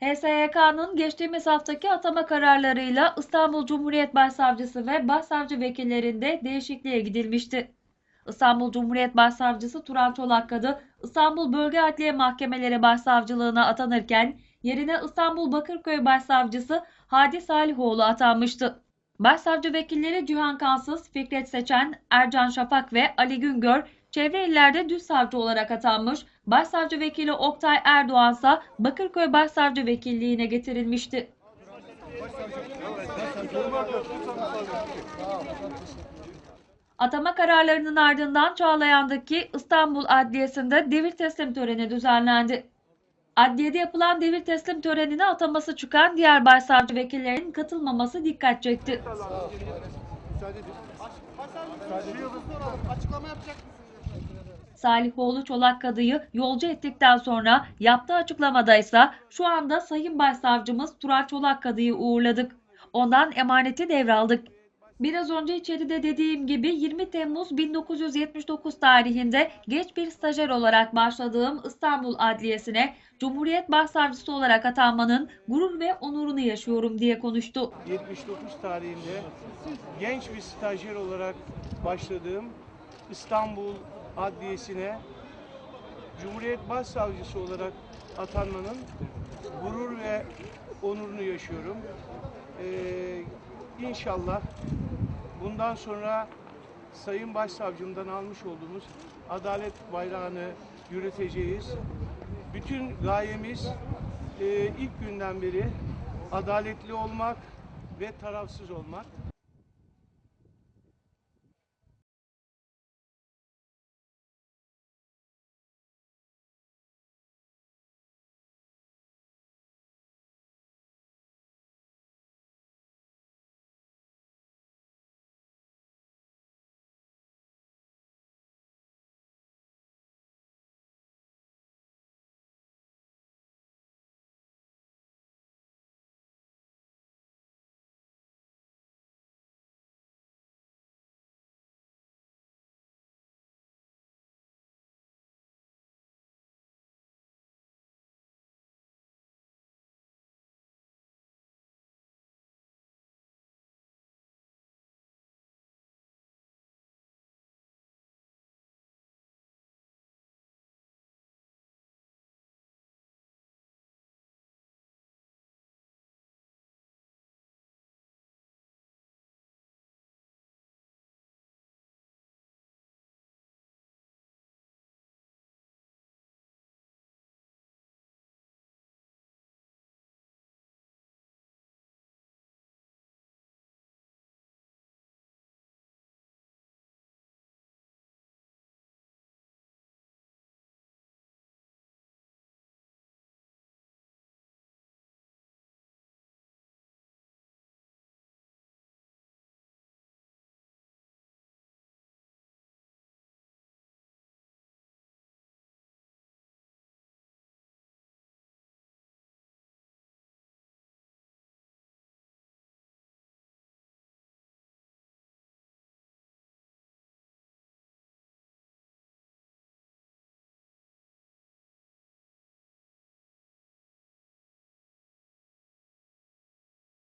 HSYK'nın geçtiğimiz haftaki atama kararlarıyla İstanbul Cumhuriyet Başsavcısı ve Başsavcı vekillerinde değişikliğe gidilmişti. İstanbul Cumhuriyet Başsavcısı Turan Çolakkadı İstanbul Bölge Adliye Mahkemeleri Başsavcılığına atanırken yerine İstanbul Bakırköy Başsavcısı Hadi Salihoğlu atanmıştı. Başsavcı vekilleri Cihan Kansız, Fikret Seçen, Ercan Şafak ve Ali Güngör çevre illerde düz savcı olarak atanmış. Başsavcı vekili Oktay Erdoğan ise Bakırköy Başsavcı Vekilliğine getirilmişti. Atama kararlarının ardından Çağlayan'daki İstanbul Adliyesi'nde devir teslim töreni düzenlendi. Adliyede yapılan devir teslim törenine ataması çıkan diğer başsavcı vekillerinin katılmaması dikkat çekti. Müsaade edin. Açıklama yapacak Salihoğlu Çolak Kadı'yı yolcu ettikten sonra yaptığı açıklamada ise şu anda Sayın Başsavcımız Turan Çolak Kadı'yı uğurladık. Ondan emaneti devraldık. Biraz önce içeride dediğim gibi 20 Temmuz 1979 tarihinde geç bir stajyer olarak başladığım İstanbul Adliyesi'ne Cumhuriyet Başsavcısı olarak atanmanın gurur ve onurunu yaşıyorum diye konuştu. 79 tarihinde genç bir stajyer olarak başladığım İstanbul Adliyesi'ne Cumhuriyet Başsavcısı olarak atanmanın gurur ve onurunu yaşıyorum. Ee, inşallah bundan sonra Sayın Başsavcımdan almış olduğumuz adalet bayrağını yürüteceğiz. Bütün gayemiz e, ilk günden beri adaletli olmak ve tarafsız olmak.